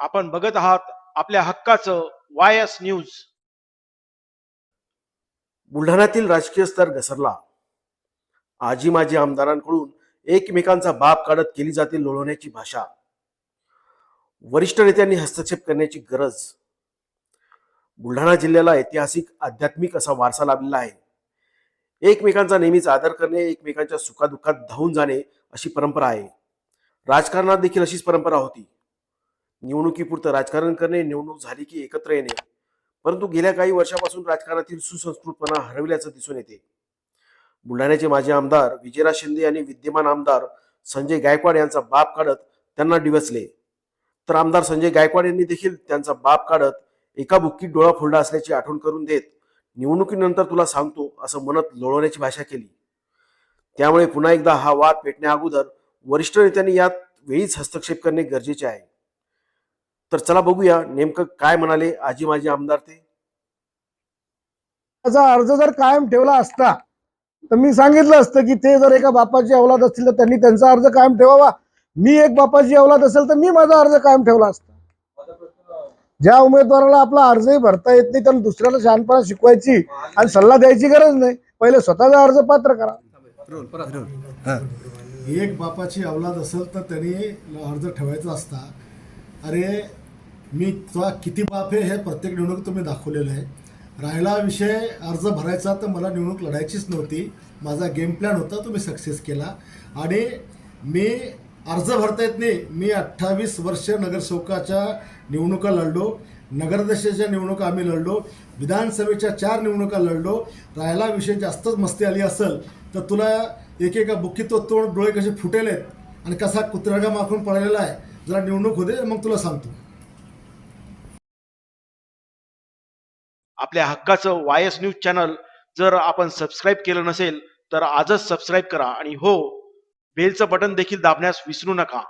आपण बघत आहात आपल्या हक्काचं वाय एस न्यूज. बुलढाण्यातील राजकीय स्तर घसरला. आजी माजी आमदारांकडून एकमेकांचा बाप काढत केली जाते लोळवण्याची भाषा. वरिष्ठ नेत्यांनी हस्तक्षेप करण्याची गरज. बुलढाणा जिल्ह्याला ऐतिहासिक आध्यात्मिक असा वारसा लाभलेला आहे. एकमेकांचा नेहमीच आदर करणे एकमेकांच्या सुखादुःखात धावून जाणे अशी परंपरा आहे. राजकारणात देखील अशीच परंपरा होती. निवडणुकीपुरतं राजकारण करणे निवडणूक झाली की एकत्र येणे. परंतु गेल्या काही वर्षापासून राजकारणातील सुसंस्कृतपणा हरविल्याचं दिसून येते. बुलढाण्याचे माजी आमदार विजयराज शिंदे यांनी विद्यमान आमदार संजय गायकवाड यांचा बाप काढत त्यांना डिवचले. तर आमदार संजय गायकवाड यांनी देखील त्यांचा बाप काढत एका बुक्कीत डोळा फोडला असल्याची आठवण करून देत निवडणुकीनंतर तुला सांगतो असं म्हणत लोळवण्याची भाषा केली. त्यामुळे पुन्हा एकदा हा वाद पेटण्या अगोदर वरिष्ठ नेत्यांनी यात वेळीच हस्तक्षेप करणे गरजेचे आहे. तर चला बघूया नेमकं काय म्हणाले आजी माजी आमदार ते. त्याचा अर्ज जर कायम ठेवला असता तर मी सांगितलं असतं की ते जर एका बापाची अवलाद असतील तर त्यांनी त्यांचा अर्ज कायम ठेवावा. मी एक बापाची अवलाद असेल तर मी माझा अर्ज कायम ठेवला असता. ज्या उमेदवाराला आपला अर्जही भरता येत नाही त्यांना दुसऱ्याला शहाणपणा शिकवायची आणि सल्ला द्यायची गरज नाही. पहिले स्वतःचा अर्ज पात्र करा. एक बापाची अवलाद असेल तर त्यांनी अर्ज ठेवायचा असता. अरे मी तुला किती बाप आहे हे प्रत्येक निवडणूक तुम्ही दाखवलेलं आहे. राहिला विषय अर्ज भरायचा तर मला निवडणूक लढायचीच नव्हती. माझा गेम प्लॅन होता तो मी सक्सेस केला. आणि मी अर्ज भरता येत नाही. मी अठ्ठावीस वर्ष नगरसेवकाच्या निवडणुका लढलो. नगराध्यक्षाच्या निवडणुका आम्ही लढलो. विधानसभेच्या चार निवडणुका लढलो. राहायला विषय जास्तच मस्ती आली असेल तर तुला एकेका बुक्कीतो तोंड डोळे कसे फुटेल आहेत आणि कसा कुत्रागा माखून पळलेला आहे? जरा निवडणूक होते मग तुला सांगतो. आपल्या हक्काचं वाय एस न्यूज चॅनल जर आपण सबस्क्राईब केलं नसेल तर आजच सबस्क्राईब करा आणि हो बेलचं बटन देखील दाबण्यास विसरू नका.